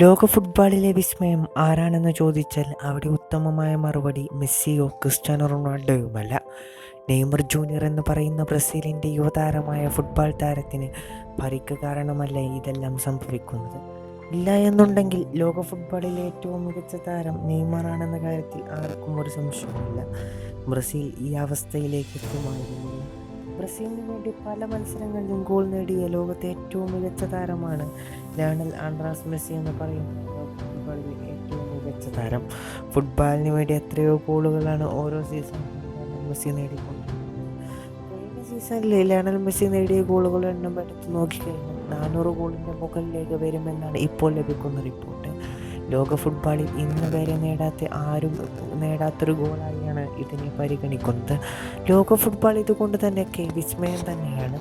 ലോക ഫുട്ബോളിലെ വിസ്മയം ആരാണെന്ന് ചോദിച്ചാൽ അവിടെ ഉത്തമമായ മറുപടി മെസ്സിയോ ക്രിസ്ത്യാനോ റൊണാൾഡോയുമല്ല. നെയ്മർ ജൂനിയർ എന്ന് പറയുന്ന ബ്രസീലിന്റെ യുവതാരമായ ഫുട്ബോൾ താരത്തിന് പരിക്ക് കാരണമല്ല ഇതെല്ലാം സംഭവിക്കുന്നത്. ഇല്ല എന്നുണ്ടെങ്കിൽ ലോക ഫുട്ബോളിലെ ഏറ്റവും മികച്ച താരം നെയ്മറാണെന്ന കാര്യത്തിൽ ആർക്കും ഒരു സംശയവുമില്ല. ബ്രസീൽ ഈ അവസ്ഥയിലേക്ക് എത്തുമായിരുന്നില്ല ബ്രസീലിന് വേണ്ടി പല മത്സരങ്ങളിലും ഗോൾ നേടിയ ലോകത്തെ ഏറ്റവും മികച്ച താരമാണ് ലയണൽ ആൻഡ്രാസ് മെസ്സി എന്ന് പറയുന്നത് ഏറ്റവും മികച്ച താരം. ഫുട്ബോളിന് വേണ്ടി എത്രയോ ഗോളുകളാണ് ഓരോ ലയണൽ മെസ്സി നേടിക്കൊണ്ടിരിക്കുന്നത്. കഴിഞ്ഞ സീസണിൽ ലയണൽ മെസ്സി നേടിയ ഗോളുകളുടെ എണ്ണം എടുത്ത് നോക്കിക്കഴിഞ്ഞാൽ നാനൂറ് ഗോളിന്റെ മുകളിലേക്ക് വരുമെന്നാണ് ഇപ്പോൾ ലഭിക്കുന്ന റിപ്പോർട്ട് ലോക ഫുട്ബോളിൽ ഇന്ന് വരെ നേടാത്ത ആരും നേടാത്തൊരു ഗോളായാണ് ഇതിനെ പരിഗണിക്കുന്നത്. ലോക ഫുട്ബോൾ ഇതുകൊണ്ട് തന്നെയൊക്കെ വിസ്മയം തന്നെയാണ്.